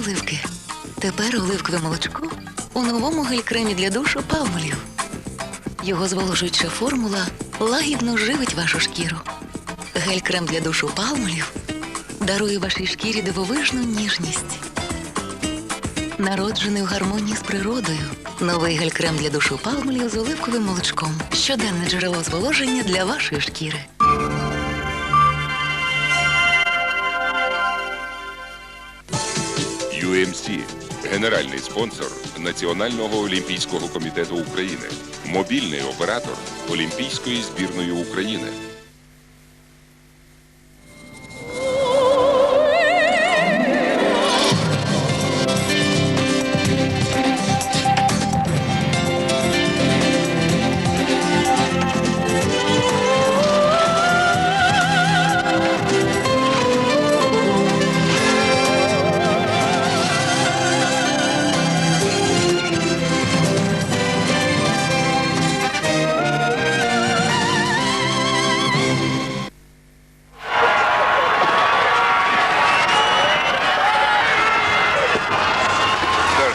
оливки. Тепер оливкове молочко у новому гель-кремі для душу Палмолів. Його зволожуюча формула лагідно живить вашу шкіру. Гель-крем для душу Палмолів дарує вашій шкірі дивовижну ніжність. Народжений у гармонії з природою. Новий гель-крем для душу Палмолів з оливковим молочком. Щоденне джерело зволоження для вашої шкіри. UMC – генеральний спонсор Національного олімпійського комітету України, мобільний оператор Олімпійської збірної України.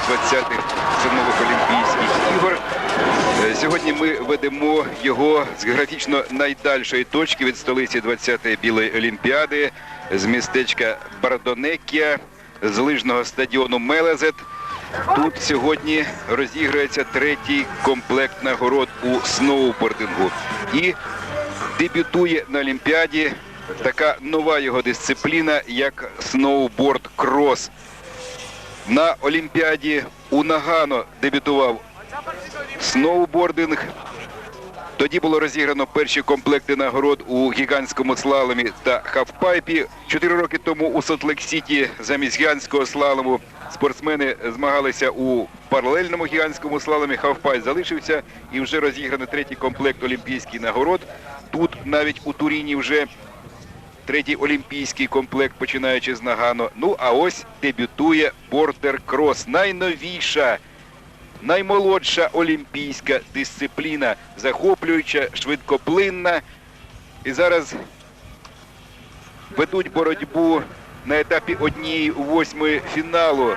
20-х зимових Олімпійських ігор. Е, Сьогодні ми ведемо його з графічно найдальшої точки від столиці 20-ї Білої Олімпіади, з містечка Бардонекія, з лижного стадіону Мелезет. Тут сьогодні розіграється третій комплект нагород у сноубордингу. І дебютує на Олімпіаді така нова його дисципліна, як сноуборд-крос. На Олімпіаді у Нагано дебютував сноубординг. Тоді було розіграно перші комплекти нагород у гігантському слаломі та хавпайпі. Чотири роки тому у Сотлек-Сіті замість гігантського слалому спортсмени змагалися у паралельному гігантському слаломі. Хавпайп залишився і вже розіграно третій комплект олімпійських нагород. Тут навіть у Туріні вже третій олімпійський комплект, починаючи з Нагано. Ну а ось дебютує бордер крос. Найновіша, наймолодша олімпійська дисципліна, захоплююча, швидкоплинна. І зараз ведуть боротьбу на етапі однієї восьмої фіналу.